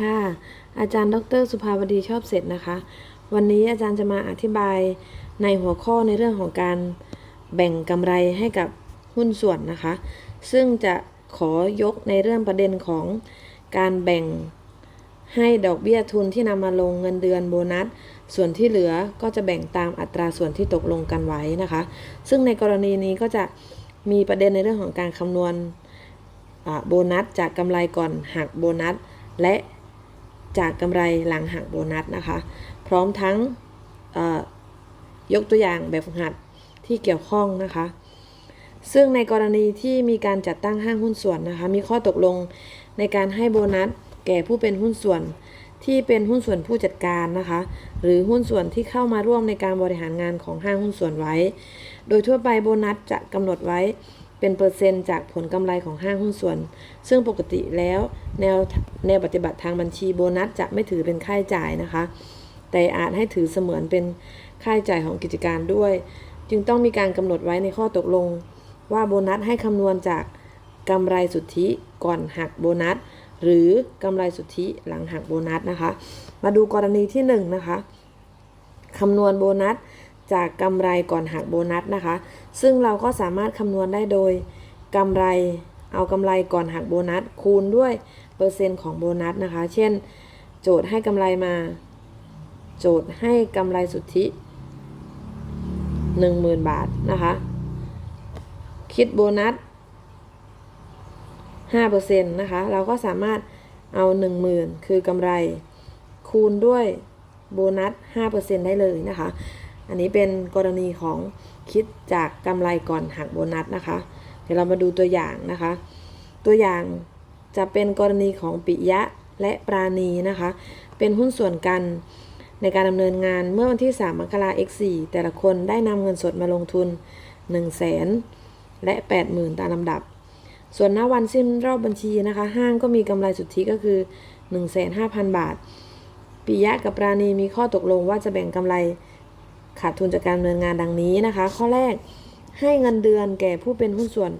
ค่ะอาจารย์ดร สุภาวดีชอบเสร็จนะคะ วันนี้อาจารย์จะมาอธิบายในหัวข้อในเรื่องของการแบ่งกำไรให้กับหุ้นส่วนนะคะ ซึ่งจะขอยกในเรื่องประเด็นของการแบ่งให้ดอกเบี้ยทุนที่นำมาลงเงินเดือนโบนัส ส่วนที่เหลือก็จะแบ่งตามอัตราส่วนที่ตกลงกันไว้นะคะ ซึ่งในกรณีนี้ก็จะมีประเด็นในเรื่องของการคำนวณโบนัสจากกำไรก่อนหักโบนัส และ จากกำไรหลังหักโบนัสนะคะ พร้อมทั้งยกตัวอย่างแบบฝึกหัดที่เกี่ยวข้องนะคะ ซึ่งในกรณีที่มีการจัดตั้งห้างหุ้นส่วนนะคะ มีข้อตกลงในการให้โบนัสแก่ผู้เป็นหุ้นส่วนที่เป็นหุ้นส่วนผู้จัดการนะคะ หรือหุ้นส่วนที่เข้ามาร่วมในการบริหารงานของห้างหุ้นส่วนไว้ โดยทั่วไปโบนัสจะกำหนดไว้ เป็นเปอร์เซ็นต์จากผลกำไรของห้างหุ้นส่วน ซึ่งปกติแล้วแนวแนวปฏิบัติทางบัญชีโบนัสจะไม่ถือเป็นค่าใช้จ่ายนะคะ แต่อาจให้ถือเสมือนเป็นค่าใช้จ่ายของกิจการด้วย จึงต้องมีการกำหนดไว้ในข้อตกลง ว่าโบนัสให้คำนวณจากกำไรสุทธิก่อนหักโบนัส หรือกำไรสุทธิหลังหักโบนัสนะคะ มาดูกรณีที่1นงนะคะคำนวณโบนัสจากกำไรก่อนหักโบนัสนะคะ ซึ่งเราก็สามารถคำนวณได้โดยกำไร เอากำไรก่อนหักโบนัส คูณด้วยเปอร์เซ็นต์ของโบนัสนะคะ เช่น โจทย์ให้กำไรมา โจทย์ให้กำไรสุทธิ 10,000 บาทนะคะ คิดโบนัส5%นะคะ เราก็สามารถเอา 10,000 คือกำไร คูณด้วยโบนัส 5%ได้เลยนะคะ อันนี้เป็นกรณีของ คิดจากกำไรก่อนหักโบนัสนะคะ เดี๋ยวเรามาดูตัวอย่างนะคะ ตัวอย่างจะเป็นกรณีของปิยะและปราณีนะคะ เป็นหุ้นส่วนกันในการดำเนินงานเมื่อวันที่ 3 มกราคม X4 แต่ละคนได้นำเงินสดมาลงทุน 1 0 0 0 0แสนและ 80,000 ตามลำดับ ส่วนณวันสิ้นรอบบัญชีนะคะ ห้างก็มีกำไรสุทธิก็คือ 15,000 บาทปิยะกับปราณีมีข้อตกลงว่าจะแบ่งกำไร ขาดทุนจากการดำเนินงานดังนี้นะคะ ข้อแรกให้เงินเดือนแก่ผู้เป็นหุ้นส่วน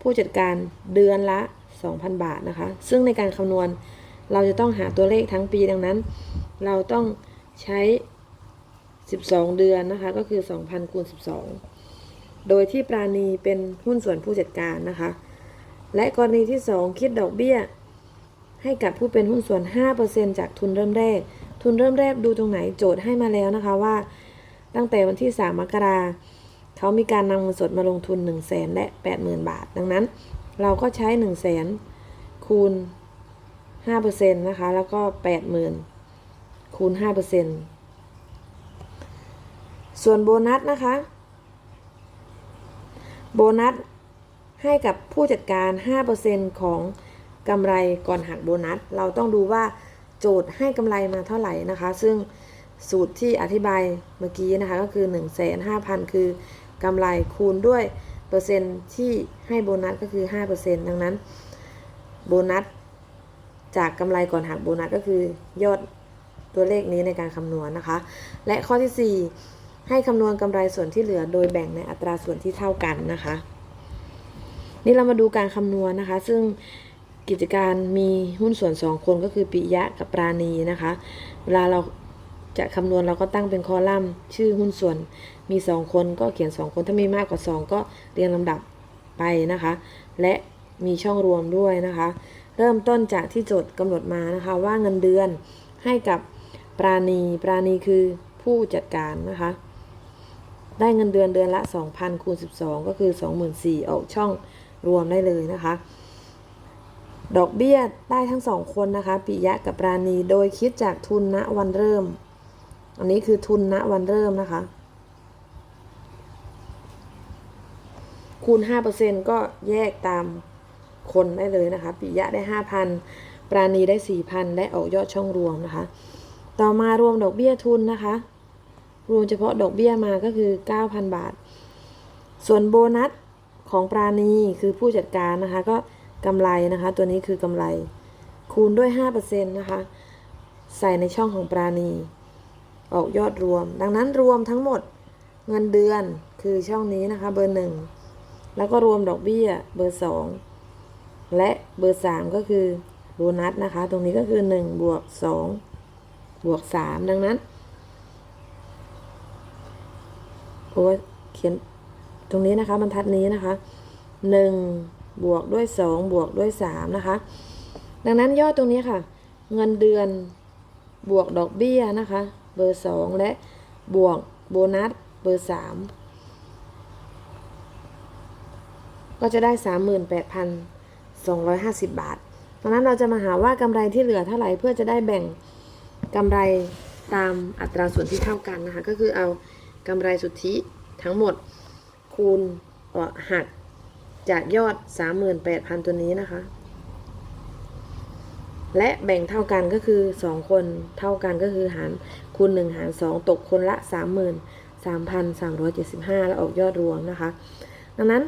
ผู้จัดการเดือนละ 2,000 บาทนะคะ ซึ่งในการคำนวณเราจะต้องหาตัวเลขทั้งปีดังนั้น เราต้องใช้ 12 เดือนนะคะ ก็คือ 2,000คูณ12 โดยที่ปราณีเป็นหุ้นส่วนผู้จัดการนะคะ และกรณีที่ 2 คิดดอกเบี้ย ให้กับผู้เป็นหุ้นส่วน 5%จากทุนเริ่มแรก ทุนเริ่มแรกดูตรงไหนโจทย์ให้มาแล้วนะคะว่า ตั้งแต่วันที่ 3 มกราเขามีการนำเงินสดมาลงทุน 1 0 0 0 0แสนและ 80,000 บาท ดังนั้น เราก็ใช้ 1 0 0 0 0แสนคูณ5%นะคะ แล้วก็ 80,000 คูณ 5%ส่วนโบนัสนะคะ โบนัสให้กับผู้จัดการ 5%ของกำไรก่อนหักโบนัส เราต้องดูว่าโจทย์ให้กำไรมาเท่าไหร่นะคะ ซึ่ง สูตรที่อธิบายเมื่อกี้นะคะก็คือ 1 5 0 0 0 คือกำไรคูณด้วยเปอร์เซ็นต์ที่ให้โบนัสก็คือ 5%ดังนั้น โบนัสจากกำไรก่อนหักโบนัสก็คือยอดตัวเลขนี้ในการคำนวณนะคะ และข้อที่ 4 ให้คำนวณกำไรส่วนที่เหลือโดยแบ่งในอัตราส่วนที่เท่ากันนะคะ นี่เรามาดูการคำนวณนะคะ ซึ่งกิจการมีหุ้นส่วน 2 คนก็คือปิยะกับปราณีนะคะ เวลาเรา จะคำนวณเราก็ตั้งเป็นคอลัมน์ชื่อหุ้นส่วนมี 2 คนก็เขียน 2 คนถ้ามีมากกว่า 2 ก็เรียงลำดับไปนะคะ และมีช่องรวมด้วยนะคะ เริ่มต้นจากที่โจทย์กำหนดมานะคะ ว่าเงินเดือนให้กับปราณีปราณีคือผู้จัดการนะคะ ได้เงินเดือนเดือนละ 2,000คูณ12 ก็คือ 24,000ออกช่องรวมได้เลยนะคะ ดอกเบี้ยได้ทั้งสองคนนะคะปิยะกับปราณีโดยคิดจากทุนณวันเริ่ม อันนี้คือทุนณวันเริ่มนะคะ คูณ 5%ก็แยกตามคนได้เลยนะคะปิยะได้ 5,000 ปราณีได้ 4,000 และออกยอดช่องรวมนะคะ ต่อมารวมดอกเบี้ยทุนนะคะ รวมเฉพาะดอกเบี้ยมาก็คือ 9,000 บาท ส่วนโบนัสของปราณีคือผู้จัดการนะคะ ก็กำไรนะคะ ตัวนี้คือกำไร คูณด้วย 5%นะคะ ใส่ในช่องของปราณี ออกยอดรวม ดังนั้นรวมทั้งหมดเงินเดือนคือช่องนี้นะคะ เบอร์หนึ่งแล้วก็รวมดอกเบี้ยเบอร์สองและเบอร์สามก็คือโบนัสนะคะ ตรงนี้ก็คือ1บวก2บวก3ดังนั้นโอ้เขียนตรงนี้นะคะบรรทัดนี้นะคะ1บวกด้วย2บวกด้วย3นะคะ ดังนั้นยอดตรงนี้ค่ะ เงินเดือนบวกดอกเบี้ยนะคะ เบอร์ 2 และบวกโบนัสเบอร์ 3 ก็จะได้ 38,250 บาทดังนั้นเราจะมาหาว่ากำไรที่เหลือเท่าไหร่เพื่อจะได้แบ่งกำไรตามอัตราส่วนที่เท่ากันนะคะ ก็คือเอากำไรสุทธิทั้งหมดคูณหักจากยอด 38,000 ตัวนี้นะคะ และแบ่งเท่ากันก็คือ 2 คนเท่ากันก็คือหารคูณ 1 หาร 2 ตกคนละ 33,375 แล้วออกยอดรวมนะคะ ดังนั้น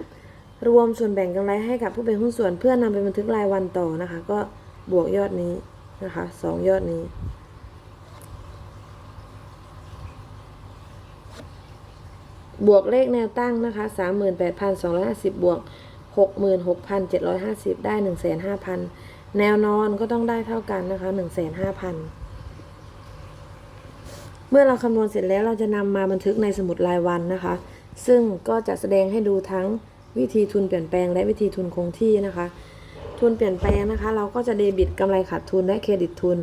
รวมส่วนแบ่งกำไรให้กับผู้เป็นหุ้นส่วนเพื่อนำไปบันทึกรายวันต่อนะคะ ก็บวกยอดนี้นะคะสองยอดนี้ บวกเลขแนวตั้งนะคะ 38,250 บวก 66,750 ได้ 1,5,000 0 แนวนอนก็ต้องได้เท่ากันนะคะ1,500,000เมื่อเราคำนวณเสร็จแล้วเราจะนำมาบันทึกในสมุดรายวันนะคะ ซึ่งก็จะแสดงให้ดูทั้งวิธีทุนเปลี่ยนแปลงและวิธีทุนคงที่นะคะ ทุนเปลี่ยนแปลงนะคะ เราก็จะเดบิตกำไรขาดทุนและเครดิตทุน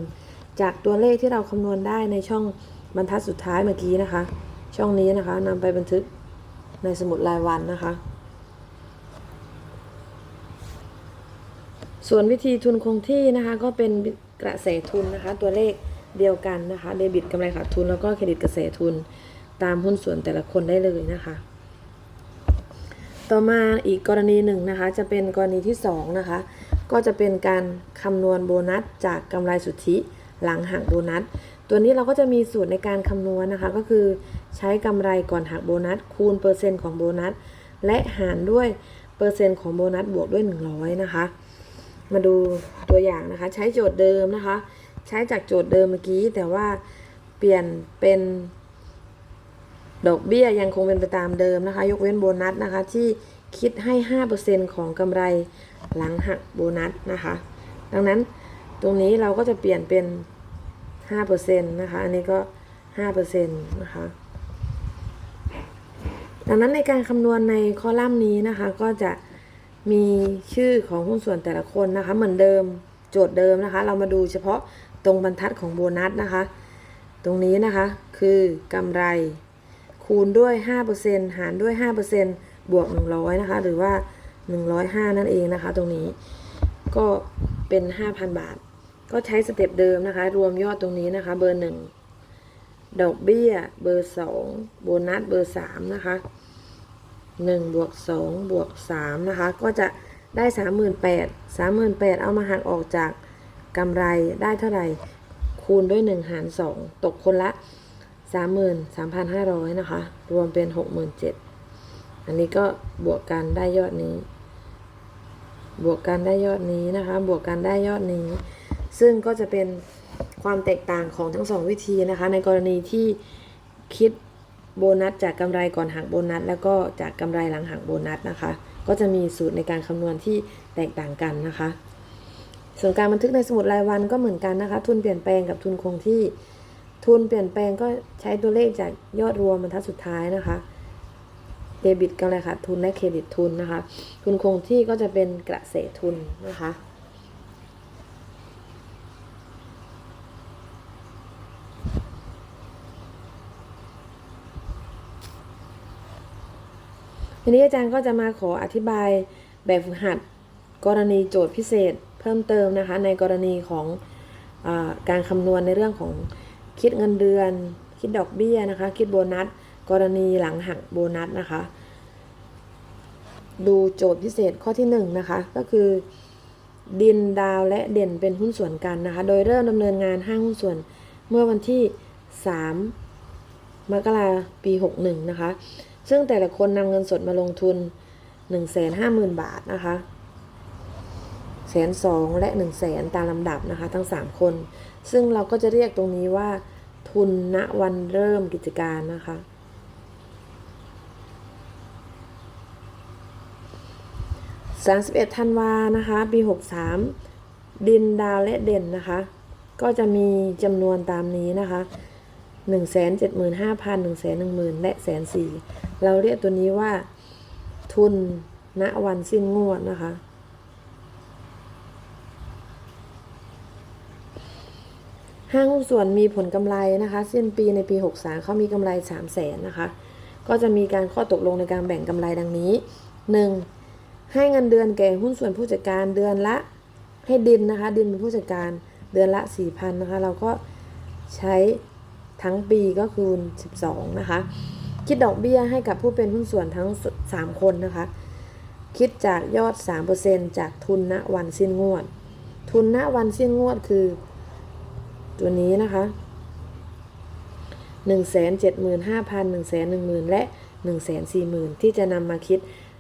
จากตัวเลขที่เราคำนวณได้ในช่องบรรทัดสุดท้ายเมื่อกี้นะคะ ช่องนี้นะคะนำไปบันทึกในสมุดรายวันนะคะ ส่วนวิธีทุนคงที่นะคะก็เป็นกระแสทุนนะคะ ตัวเลขเดียวกันนะคะเดบิตกำไรขาดทุนแล้วก็เครดิตกระแสทุนตามหุ้นส่วนแต่ละคนได้เลยนะคะ ต่อมาอีกกรณีหนึ่งนะคะ จะเป็นกรณีที่2นะคะก็จะเป็นการคำนวณโบนัสจากกำไรสุทธิหลังหักโบนัส ตัวนี้เราก็จะมีสูตรในการคำนวณนะคะ ก็คือใช้กำไรก่อนหักโบนัส คูณเปอร์เซ็นต์ของโบนัส และหารด้วยเปอร์เซ็นต์ของโบนัสบวกด้วย 100 นะคะ มาดูตัวอย่างนะคะ ใช้โจทย์เดิมนะคะ ใช้จากโจทย์เดิมเมื่อกี้ แต่ว่าเปลี่ยนเป็นดอกเบี้ยยังคงเป็นไปตามเดิมนะคะ ยกเว้นโบนัสนะคะ ที่คิดให้ 5%ของกำไรหลังหักโบนัสนะคะ ดังนั้นตรงนี้เราก็จะเปลี่ยนเป็น 5%นะคะ อันนี้ก็ 5%นะคะ ดังนั้นในการคำนวณในคอลัมน์นี้นะคะ ก็จะ มีชื่อของหุ้นส่วนแต่ละคนนะคะ เหมือนเดิมโจทย์เดิมนะคะ เรามาดูเฉพาะตรงบรรทัดของโบนัสนะคะ ตรงนี้นะคะคือกำไร คูณด้วย 5%หารด้วย 5%บวก 100 นะคะ หรือว่า 105 นั่นเองนะคะ ตรงนี้ก็เป็น 5,000 บาท ก็ใช้สเต็ปเดิมนะคะ รวมยอดตรงนี้นะคะ เบอร์ 1 ดอกเบี้ย เบอร์ 2 โบนัส เบอร์ 3 นะคะ 1บวก2บวก3นะคะ ก็จะได้ 38 38 เอามาหักออกจากกำไรได้เท่าไหร่ คูณด้วย 1 หาร 2 ตกคนละ 33,500 นะคะ รวมเป็น 67,000 อันนี้ก็บวกกันได้ยอดนี้ บวกกันได้ยอดนี้นะคะ บวกกันได้ยอดนี้ ซึ่งก็จะเป็นความแตกต่างของทั้งสองวิธีนะคะ ในกรณีที่คิด โบนัสจากกำไรก่อนหักโบนัส แล้วก็จากกำไรหลังหักโบนัสนะคะ ก็จะมีสูตรในการคำนวณที่แตกต่างกันนะคะ ส่วนการบันทึกในสมุดรายวันก็เหมือนกันนะคะ ทุนเปลี่ยนแปลงกับทุนคงที่ ทุนเปลี่ยนแปลงก็ใช้ตัวเลขจากยอดรวมบรรทัดสุดท้ายนะคะเดบิตกำไรขาดทุนและเครดิตทุนนะคะ ทุนคงที่ก็จะเป็นกระแสทุนนะคะ ทีนี้อาจารย์ก็จะมาขออธิบายแบบฝึกหัดกรณีโจทย์พิเศษเพิ่มเติมนะคะ ในกรณีของอการคำนวณในเรื่องของคิดเงินเดือน คิดดอกเบี้ยนะคะ คิดโบนัส กรณีหลังหักโบนัสนะคะ ดูโจทย์พิเศษข้อที่1นงนะคะก็คือดินดาวและเด่นเป็นหุ้นส่วนกันนะคะ โดยเริ่มดำเนินงานห้างหุ้นส่วนเมื่อวันที่ 3 มกราปี 61 นะคะ ซึ่งแต่ละคนนำเงินสดมาลงทุน 150,000 บาทนะคะแสนสองและ1 0 0 0 0แสนตามลำดับนะคะ ทั้ง 3 คน ซึ่งเราก็จะเรียกตรงนี้ว่าทุนณวันเริ่มกิจการนะคะ 31ธันวานะคะ ปี 63 ดินดาวและเด่นนะคะ ก็จะมีจำนวนตามนี้นะคะหนึ่งแสนเจ็ดหมื่นห้าพันหนึ่งแสนหนึ่งหมื่นและแสนสี่ เราเรียกตัวนี้ว่า ทุนณวันสิ้นงวดนะคะ ห้างหุ้นส่วนมีผลกำไรนะคะ สิ้นปีในปี 63เขามีกำไร3 0 0แสนนะคะ ก็จะมีการข้อตกลงในการแบ่งกำไรดังนี้ 1. ให้เงินเดือนแก่หุ้นส่วนผู้จัดการเดือนละให้ดินนะคะ ดินเป็นผู้จัดการเดือนละ4,000นะคะ เราก็ใช้ทั้งปีก็คูณ12นะคะ คิดดอกเบี้ยให้กับผู้เป็นหุ้นส่วนทั้ง 3 คนนะคะ คิดจากยอด 3%จากทุนณวันสิ้นงวด ทุนณวันสิ้นงวดคือ ตัวนี้นะคะ1 7 5 0 0 0 1 1 0 0 0และ 1 4 0 0 0 0 ที่จะนำมาคิด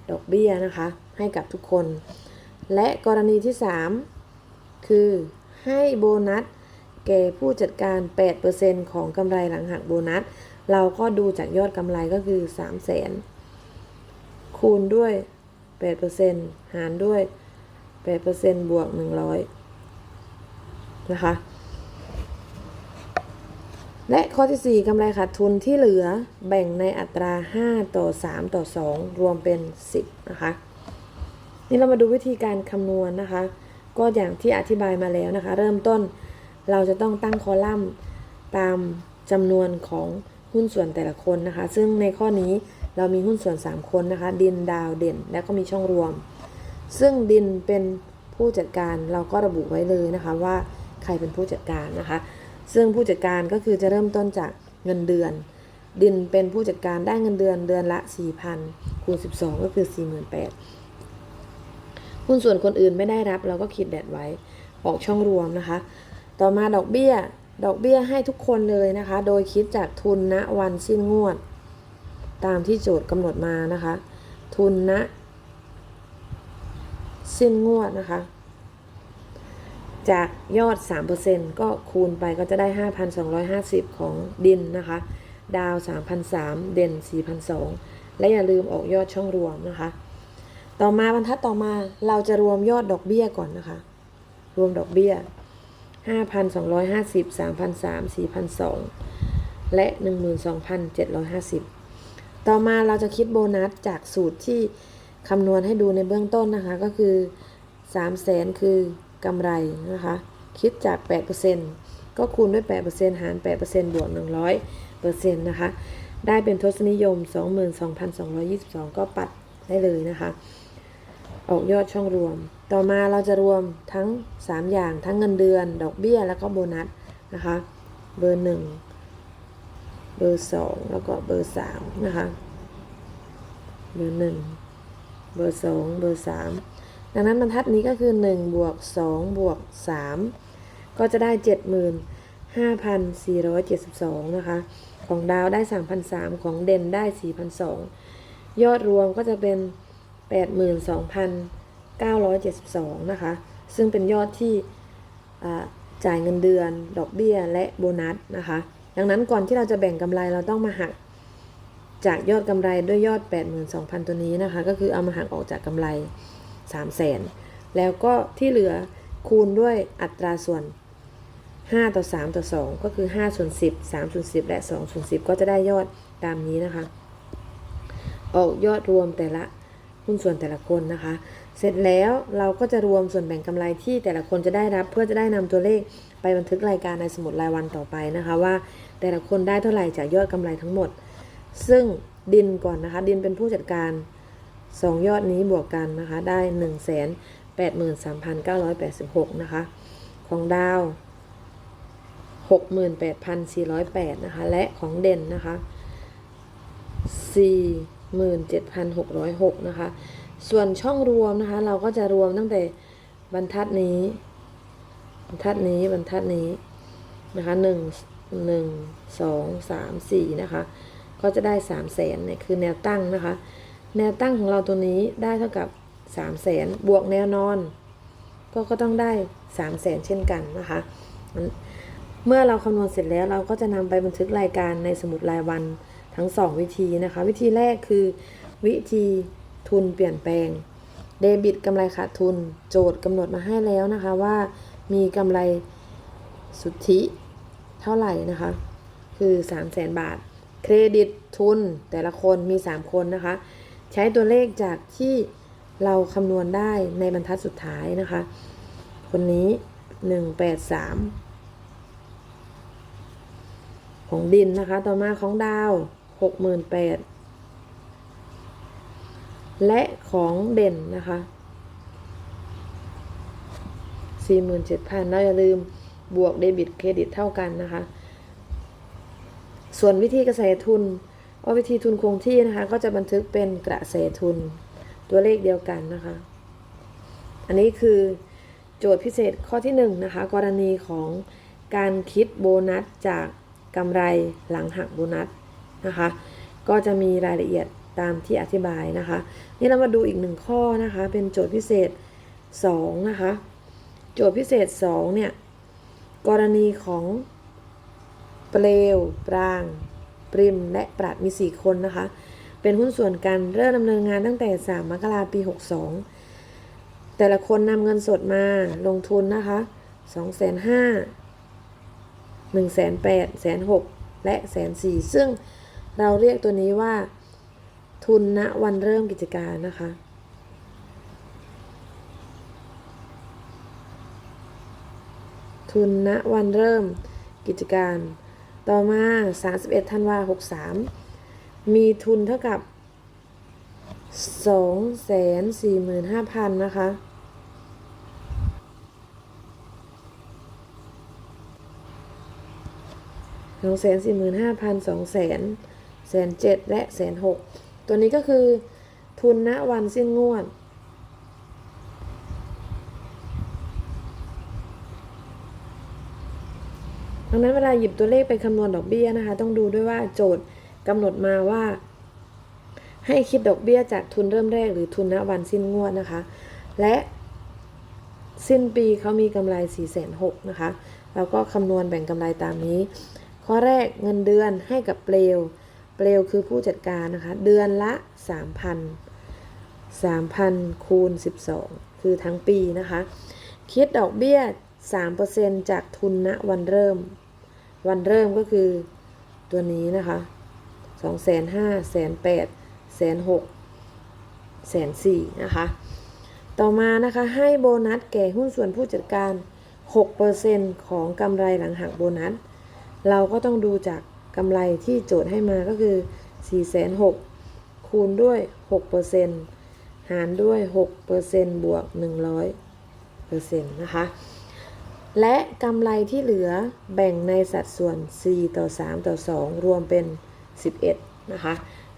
ดอกเบี้ยนะคะ ให้กับทุกคน และกรณีที่ 3 คือให้โบนัสแก่ผู้จัดการ 8%ของกำไรหลังหักโบนัส เราก็ดูจากยอดกำไรก็คือ 3 0 0 0 0 0คูณด้วย 8%หารด้วย 8%บวก 100 นะคะ และข้อที่ 4กำไรขาดทุนที่เหลือแบ่งในอัตรา 5 ต่อ 3 ต่อ 2 รวมเป็น 10 นะคะ นี่เรามาดูวิธีการคำนวณนะคะ ก็อย่างที่อธิบายมาแล้วนะคะ เริ่มต้นเราจะต้องตั้งคอลัมน์ตามจำนวนของ หุ้นส่วนแต่ละคนนะคะ ซึ่งในข้อนี้เรามีหุ้นส่วน 3 คนนะคะ ดินดาวเด่น และก็มีช่องรวม ซึ่งดินเป็นผู้จัดการเราก็ระบุไว้เลยนะคะว่าใครเป็นผู้จัดการนะคะ ซึ่งผู้จัดการก็คือจะเริ่มต้นจากเงินเดือน ดินเป็นผู้จัดการได้เงินเดือนเดือนละ 4,000คูณ12 ก็คือ 48,000หุ้นส่วนคนอื่นไม่ได้รับเราก็คิดแดดไว้ออกช่องรวมนะคะ ต่อมาดอกเบี้ย ดอกเบี้ยให้ทุกคนเลยนะคะ โดยคิดจากทุนณวันสิ้นงวด ตามที่โจทย์กำหนดมานะคะ ทุนณสิ้นงวดนะคะ จากยอด 3%ก็คูณไปก็จะได้ 5,250 ของดินนะคะ ดาว 3,003 เด่น 4,002 และอย่าลืมออกยอดช่องรวมนะคะ ต่อมาบรรทัดต่อมาเราจะรวมยอดดอกเบี้ยก่อนนะคะ รวมดอกเบี้ย 5,250 3,003 4,002 และ 12,750 ต่อมาเราจะคิดโบนัสจากสูตรที่คำนวณให้ดูในเบื้องต้นนะคะ ก็คือ 3 0 0แสนคือกำไรนะคะ คิดจาก 8%ก็คูณด้วย 8%หาร 8%บวก 100%นะคะ ได้เป็นทศนิยม 22,222 ก็ปัดได้เลยนะคะ ออกยอดช่องรวม ต่อมาเราจะรวมทั้ง 3 อย่างทั้งเงินเดือน ดอกเบี้ยแล้วก็โบนัสนะคะ เบอร์ 1 เบอร์ 2 แล้วก็เบอร์ 3 นะคะ เบอร์ 1 เบอร์ 2 เบอร์ 3 ดังนั้นบรรทัดนี้ก็คือ 1 บวก 2 บวก 3 ก็จะได้ 75,472 นะคะ ของดาวได้ 3,003 ของเด่นได้ 4,002 ยอดรวมก็จะเป็น 82,972 นะคะ ซึ่งเป็นยอดที่จ่ายเงินเดือน ดอกเบี้ย และโบนัสนะคะ ดังนั้นก่อนที่เราจะแบ่งกำไรเราต้องมาหักจากยอดกำไรด้วยยอด 82,000 ตัวนี้นะคะ ก็คือเอามาหักออกจากกำไร 300,000 แล้วก็ที่เหลือคูณด้วยอัตราส่วน 5 ต่อ 3 ต่อ 2 ก็คือ5ส่วน10 3ส่วน10 และ2ส่วน10 ก็จะได้ยอดตามนี้นะคะ ออกยอดรวมแต่ละ หุ้นส่วนแต่ละคนนะคะ เสร็จแล้วเราก็จะรวมส่วนแบ่งกำไรที่แต่ละคนจะได้รับ เพื่อจะได้นำตัวเลขไปบันทึกรายการในสมุดรายวันต่อไปนะคะ ว่าแต่ละคนได้เท่าไหร่จากยอดกำไรทั้งหมด ซึ่งดินก่อนนะคะ ดินเป็นผู้จัดการ 2 ยอดนี้บวกกันนะคะ ได้ 1 8 3 9 8 6 นะคะ ของดาว 68,408 นะคะ และของเด่นนะคะ 47,606 นะคะ ส่วนช่องรวมนะคะ เราก็จะรวมตั้งแต่บรรทัดนี้ บรรทัดนี้บรรทัดนี้นะคะหนึ่งหนึ่งสองสามสี่นะคะ ก็จะได้สามแสนเนี่ยคือแนวตั้งนะคะ แนวตั้งของเราตัวนี้ได้เท่ากับสามแสนบวกแนวนอน ก็ก็ต้องได้สามแสนเช่นกันนะคะเมื่อเราคำนวณเสร็จแล้วเราก็จะนำไปบันทึกรายการในสมุดรายวัน ทั้งสองวิธีนะคะ วิธีแรกคือ วิธีทุนเปลี่ยนแปลง เดบิตกำไรขาดทุน โจทย์กำหนดมาให้แล้วนะคะว่ามีกำไรสุทธิเท่าไหร่นะคะ คือ3 0 0แสนบาท เครดิตทุนแต่ละคนมี 3 คนนะคะ ใช้ตัวเลขจากที่เราคำนวณได้ในบรรทัดสุดท้ายนะคะ คนนี้ 183 ของดินนะคะ ต่อมาของดาว 68,000 และของเด่นนะคะ 47,000เราอย่าลืมบวกเดบิตเครดิตเท่ากันนะคะ ส่วนวิธีกระแสทุนว่าวิธีทุนคงที่นะคะ ก็จะบันทึกเป็นกระแสทุนตัวเลขเดียวกันนะคะ อันนี้คือโจทย์พิเศษข้อที่1นงนะคะ กรณีของการคิดโบนัสจากกำไรหลังหักโบนัส นะคะ ก็จะมีรายละเอียดตามที่อธิบายนะคะ นี่เรามาดูอีกหนึ่งข้อนะคะ เป็นโจทย์พิเศษ2นะคะ โจทย์พิเศษ2เนี่ย กรณีของเปลว ปราง ปริม และปราดมี 4 คนนะคะ เป็นหุ้นส่วนกันเริ่มดำเนินงานตั้งแต่ 3 มกราปี 62 แต่ละคนนำเงินสดมาลงทุนนะคะ2 5 0 0 0 0 1 8 0 0 0 0 6และแสนสี่ซึ่ง เราเรียกตัวนี้ว่า ทุนณวันเริ่มกิจการนะคะ ทุนณวันเริ่มกิจการ ต่อมา 31 ธันวา 63 มีทุนเท่ากับ245,000 นะคะ สองแสนสี่หมื่นห้าพันสองแสน แสนเจ็ดและแสนหกตัวนี้ก็คือทุนณวันสิ้นงวด ดังนั้นเวลาหยิบตัวเลขไปคำนวณดอกเบี้ยนะคะ ต้องดูด้วยว่าโจทย์กำหนดมาว่า ให้คิดดอกเบี้ยจากทุนเริ่มแรกหรือทุนณวันสิ้นงวดนะคะ และสิ้นปีเขามีกำไร4 6 0 0 0นะคะ เราก็คำนวณแบ่งกำไรตามนี้ ข้อแรกเงินเดือนให้กับเปลว เปลวคือผู้จัดการนะคะ เดือนละ 3,000 3,000 คูณ 12 คือทั้งปีนะคะ คิดดอกเบี้ย 3%จากทุนณวันเริ่ม วันเริ่มก็คือตัวนี้นะคะ 2 5 0 0 0 0 8 0 0 0 0 6 0 0 4นะคะ ต่อมานะคะให้โบนัสแก่หุ้นส่วนผู้จัดการ 6%ของกำไรหลังหักโบนัส เราก็ต้องดูจาก กำไรที่โจทย์ให้มาก็คือ 4 6 0 0 0คูณด้วย 6%หารด้วย 6%บวก 100%นะคะ และกำไรที่เหลือแบ่งในสัดส่วน 4 ต่อ 3 ต่อ 2 รวมเป็น 11 นะคะ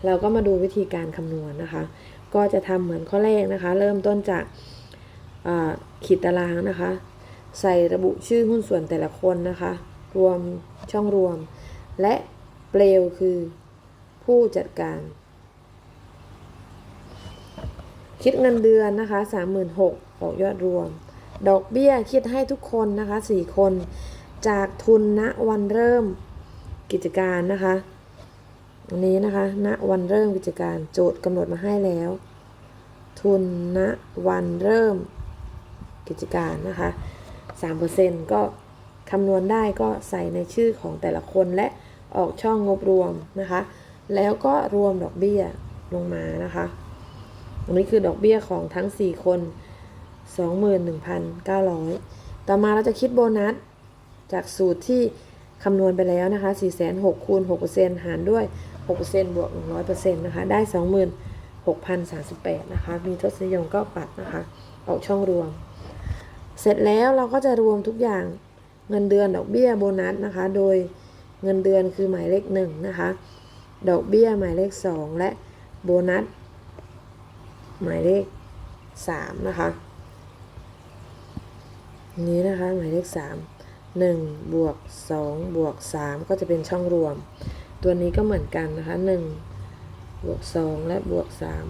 เราก็มาดูวิธีการคำนวณนะคะ ก็จะทำเหมือนข้อแรกนะคะ เริ่มต้นจากขีดตารางนะคะ ใส่ระบุชื่อหุ้นส่วนแต่ละคนนะคะ รวมช่องรวม และเปลวคือผู้จัดการ คิดเงินเดือนนะคะ36,000ออกยอดรวม ดอกเบี้ยคิดให้ทุกคนนะคะ 4 คน จากทุนณวันเริ่มกิจการนะคะอันนี้นะคะณวันเริ่มกิจการโจทย์กำหนดมาให้แล้ว ทุนณวันเริ่มกิจการนะคะ3%ก็คำนวณได้ก็ใส่ในชื่อของแต่ละคนและ ออกช่องงบรวมนะคะ แล้วก็รวมดอกเบี้ยลงมานะคะตรงนี้คือดอกเบี้ยของทั้ง 4 คน 21,900 ต่อมาเราจะคิดโบนัส จากสูตรที่คำนวณไปแล้วนะคะ4,600คูณ6%หารด้วย 6%บวก 100%นะคะ ได้ 26,038 นะคะ มีทศนิยมก็ปัดนะคะ ออกช่องรวม เสร็จแล้วเราก็จะรวมทุกอย่างเงินเดือนดอกเบี้ยโบนัสนะคะ โดย เงินเดือนคือหมายเลขหนึ่งนะคะ ดอกเบี้ยหมายเลขสองและโบนัสหมายเลขสามนะคะ นี้นะคะหมายเลขสามหนึ่งบวกสองบวกสามก็จะเป็นช่องรวม ตัวนี้ก็เหมือนกันนะคะหนึ่งบวกสองและบวกสาม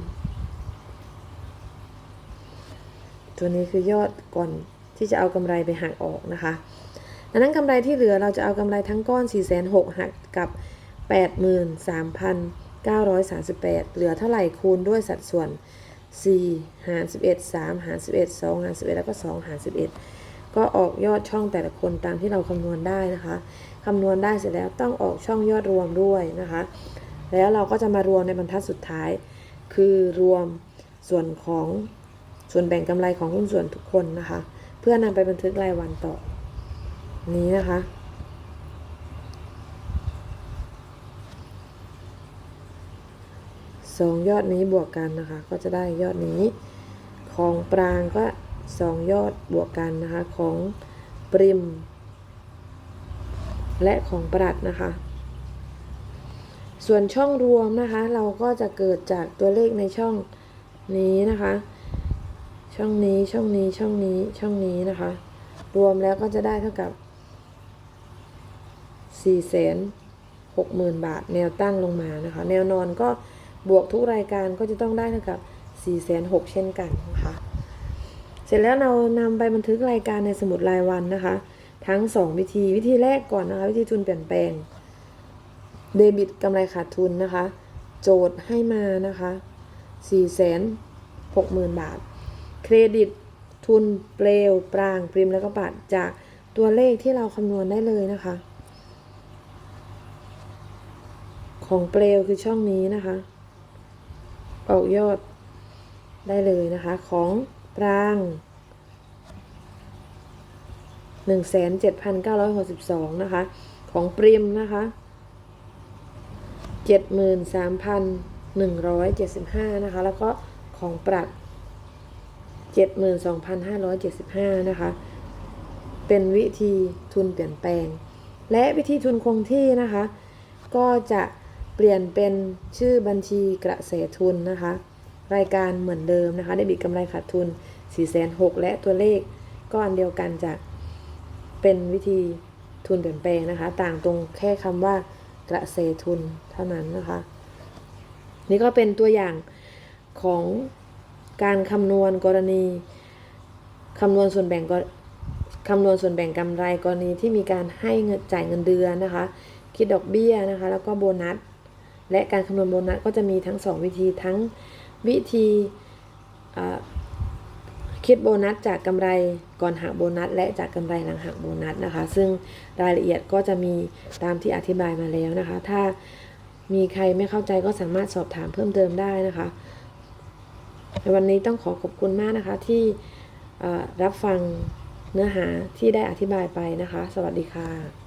ตัวนี้คือยอดก่อนที่จะเอากำไรไปหักออกนะคะ ดังนั้นกำไรที่เหลือเราจะเอากำไรทั้งก้อน 4 6 0 0 0หักกับ 83,938 เหลือเท่าไหร่คูณด้วยสัดส่วน 4 หาร 11 3 หาร 11 2 หาร 11 แล้วก็ 2 หาร 11 ก็ออกยอดช่องแต่ละคนตามที่เราคำนวณได้นะคะคำนวณได้เสร็จแล้วต้องออกช่องยอดรวมด้วยนะคะ แล้วเราก็จะมารวมในบรรทัดสุดท้าย คือรวมส่วนของส่วนแบ่งกำไรของหุ้นส่วนทุกคนนะคะ เพื่อนำไปบันทึกรายวันต่อ นี้นะคะ สองยอดนี้บวกกันนะคะ ก็จะได้ยอดนี้ ของปรางก็สองยอดบวกกันนะคะ ของปริม และของปรัดนะคะ ส่วนช่องรวมนะคะ เราก็จะเกิดจากตัวเลขในช่องนี้นะคะ ช่องนี้ช่องนี้ช่องนี้ช่องนี้นะคะ รวมแล้วก็จะได้เท่ากับ 4 6 0 0 0 0 บาท แนวตั้งลงมานะคะ แนวนอนก็บวกทุกรายการก็จะต้องได้เท่ากับ 4 6 0 0 0เช่นกันนะคะ เสร็จแล้วเรานำไปบันทึกรายการในสมุดรายวันนะคะ ทั้ง 2 วิธีวิธีแรกก่อนนะคะ วิธีทุนเปลี่ยนแปลง เดบิตกำไรขาดทุนนะคะ โจทย์ให้มานะคะ4 6 0 0 0 0 บาท เครดิตทุนเปลว ปราง ปริมแล้วก็ปัดจากตัวเลขที่เราคำนวณได้เลยนะคะ ของเปลวคือช่องนี้นะคะ ออกยอดได้เลยนะคะ ของปราง 17,962 นะคะ ของปริมนะคะ 73,175 นะคะ แล้วก็ของปรัด 72,575 นะคะ เป็นวิธีทุนเปลี่ยนแปลง และวิธีทุนคงที่นะคะ ก็จะ เปลี่ยนเป็นชื่อบัญชีกระแสทุนนะคะ รายการเหมือนเดิมนะคะได้บิดกำไรขาดทุน4,600และตัวเลขก็อันเดียวกันจะเป็นวิธีทุนเปลี่ยนแปลงนะคะ ต่างตรงแค่คำว่ากระแสทุนเท่านั้นนะคะ นี่ก็เป็นตัวอย่างของการคำนวณกรณีคำนวณส่วนแบ่งก็คำนวณส่วนแบ่งกำไรกรณีที่มีการให้เงินจ่ายเงินเดือนนะคะ คิดดอกเบี้ยนะคะ แล้วก็โบนัส และการคำนวณโบนัสก็จะมีทั้ง 2 วิธีทั้งวิธีคิดโบนัสจากกำไรก่อนหักโบนัส และจากกำไรหลังหักโบนัสนะคะ ซึ่งรายละเอียดก็จะมีตามที่อธิบายมาแล้วนะคะ ถ้ามีใครไม่เข้าใจก็สามารถสอบถามเพิ่มเติมได้นะคะในวันนี้ต้องขอขอบคุณมากนะคะที่รับฟังเนื้อหาที่ได้อธิบายไปนะคะ สวัสดีค่ะ